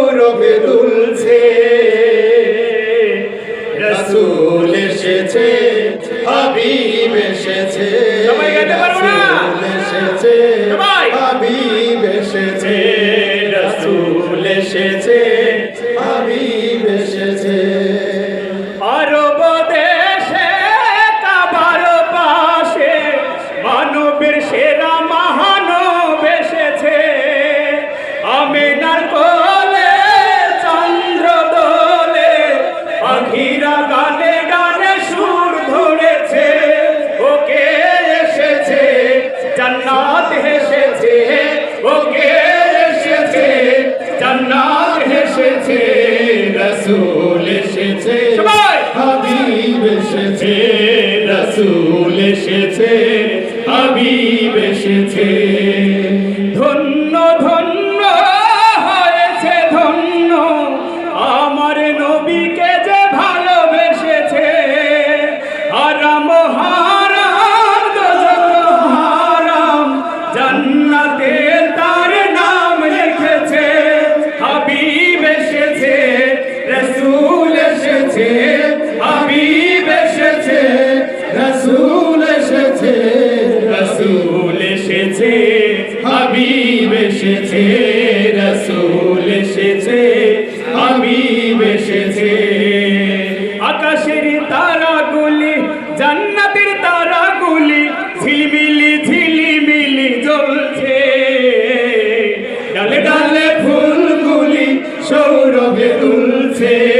সৌরভে দুলছে রসুল এসেছে হাবিব এসেছে সবাই গাইতে পারব না? এসেছে! হাবিব এসেছে রসুল এসেছে! হাবিব এসেছে রসুল এসেছে হাবিব এসেছে ধন্য ধন্য এসেছে, হাবিব এসেছে, রসুল এসেছে রসুল এসেছে, হাবিব এসেছে, রসুল এসেছে, হাবিব এসেছে। আকাশের তারাগুলি, জান্নাতের তারাগুলি ঝিলমিলি, ঝিলিমিলি জ্বলছে। ডালে ডালে ফুলগুলি সৌরভে দুলছে।